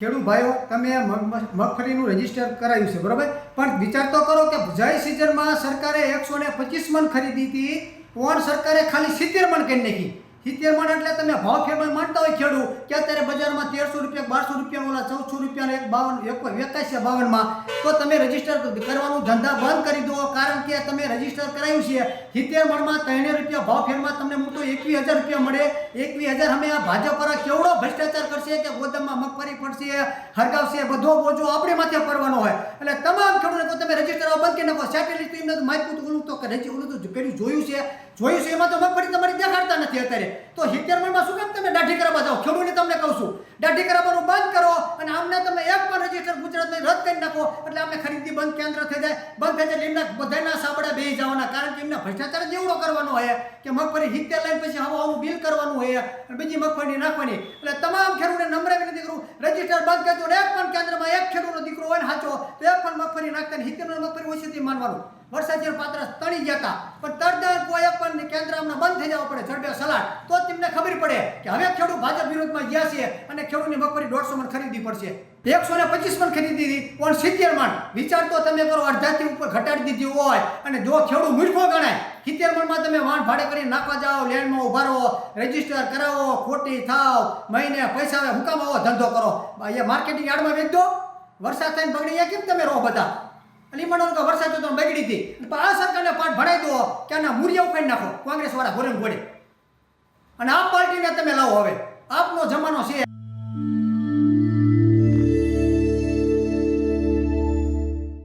ખેડૂત ભાઈઓ, તમે મગ- મગફળીનું રજિસ્ટર કરાવ્યું છે, બરાબર? પણ વિચાર તો કરો કે જય સિઝનમાં સરકારે એકસો ને પચીસ મણ ખરીદી હતી ઓન સરકારે ખાલી સિત્તેર મણ કરી નાખી. સિત્તેર મણ એટલે તમે ભાવ ફેરમાં માનતા હોય ખેડૂત, કે અત્યારે બજારમાં તેરસો રૂપિયા, બારસો રૂપિયા ઓલા ચૌદસો રૂપિયા એક બાવન, એક વેચાય બાવનમાં, તો તમે રજિસ્ટર કરવાનું, ધંધા બંધ કરી દો કે તમે રજિસ્ટર કરાયું છે, સિત્તેર મણમાં ત્રણે રૂપિયા ભાવ ફેરમાં તમને મૂકતો એકવી હજાર રૂપિયા મળે. એકવીસ હજાર અમે આ ભાજપ પર કેવડો ભ્રષ્ટાચાર કરશે કે ગોદામમાં મગફળી પડશે, હરગાવશે, બધો બોજો આપણે માથે પડવાનો હોય. એટલે તમામ ખેડૂતો તમે નાખો સેટેલાઇટ તો માહિતી તો ઓલું તો રજી, ઓલું તો પેલું જોયું છે જોયું છે, એમાં તો મગફળી તમારી દેખાડતા નથી અત્યારે. તો સિત્તેર મણમાં શું કામ તમે દાઢી કરવા જાઓ? ખેડૂતને તમને કહું છું, દાઢી કરાવવાનું બંધ કરો અને આમને તમે એક પણ રજિસ્ટર ગુજરાતમાં રદ કરી નાખો. એટલે અમને ખરીદી બંધ કેન્દ્ર થઈ જાય. બંધ થઈ જાય એમના બધાના સાબડા બે જવાના, કારણ કે એમને ભ્રષ્ટાચાર જેવડો કરવાનો હોય. કે મગફળી સિત્તેર લાઈન પછી હવાનું બિલ કરવાનું હોય. અને બીજી મગફળી નાખવાની. એટલે તમામ ખેડૂતને નમ્ર વિનંતી કરું રજિસ્ટર બંધ કરજો એક પણ કેન્દ્રમાં એક ખેડૂતનો દીકરો હોય ને સાચો તો એક પણ મગફળી નાખતા સિત્તેર મગફળી ઓછીથી માનવાનું. વરસાદ પાત્ર તળી હતા, પણ તરત કોઈ પણ કેન્દ્ર અમને બંધ થઈ જવા પડે, ઝડપે સલાડ. તો તેમને ખબર પડે કે હવે ખેડૂત ભાજપ વિરોધમાં ગયા છે અને ખેડૂતની મગફળી દોઢસો મણ ખરીદવી પડશે. એકસો ને પચીસ મણ ખરીદી હતી, પણ સિત્તેર મણ. વિચાર તો તમે કરો અડધાથી ઉપર ઘટાડી દીધી હોય અને જો ખેડૂત મૂર્ખો ગણાય, સિત્તેર મણમાં તમે વાણ ભાડે કરીને નાખવા જાઓ લેન્ડમાં ઊભા રહો રજિસ્ટર કરાવો, ખોટી થાવ, મહિને પૈસા હુકામ આવો, ધંધો કરો. એ માર્કેટિંગ યાર્ડમાં વેચ દો વરસાદ થઈને બગડી ગયા, કેમ તમે રહો બધા? અને માનો કે વરસાદ તો તમે બગડી હતી. આ સરકારને પાઠ ભણાઈ દો, કે આના મૂર્યા ઉખાડી નાખો કોંગ્રેસ વાળા ઘોડે ને અને આપ પાર્ટીને તમે લાવો હવે. આપનો જમાનો છે.